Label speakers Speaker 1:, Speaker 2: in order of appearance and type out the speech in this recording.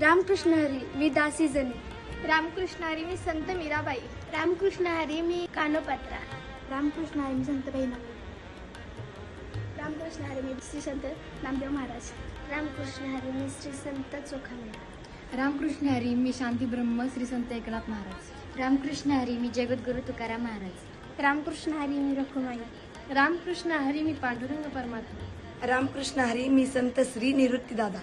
Speaker 1: रामकृष्ण हरी मी दासी जनी
Speaker 2: रामकृष्ण हरी मी संत मीराबाई
Speaker 1: रामकृष्ण हरी मी कानोपात्रा
Speaker 2: रामकृष्ण हरी मी संत बहिणाबाई
Speaker 1: रामकृष्ण हरी मी श्री संत नामदेव महाराज रामकृष्ण हरी मी श्री संत चोखामेळा
Speaker 3: रामकृष्ण हरी मी शांती ब्रह्म श्री संत एकनाथ महाराज रामकृष्ण हरी मी जगद्गुरु तुकाराम महाराज
Speaker 1: रामकृष्ण हरी मी रखुमाई रामकृष्ण हरी मी पांडुरंग परमात्मा
Speaker 4: रामकृष्ण हरी मी संत श्री निवृत्ती दादा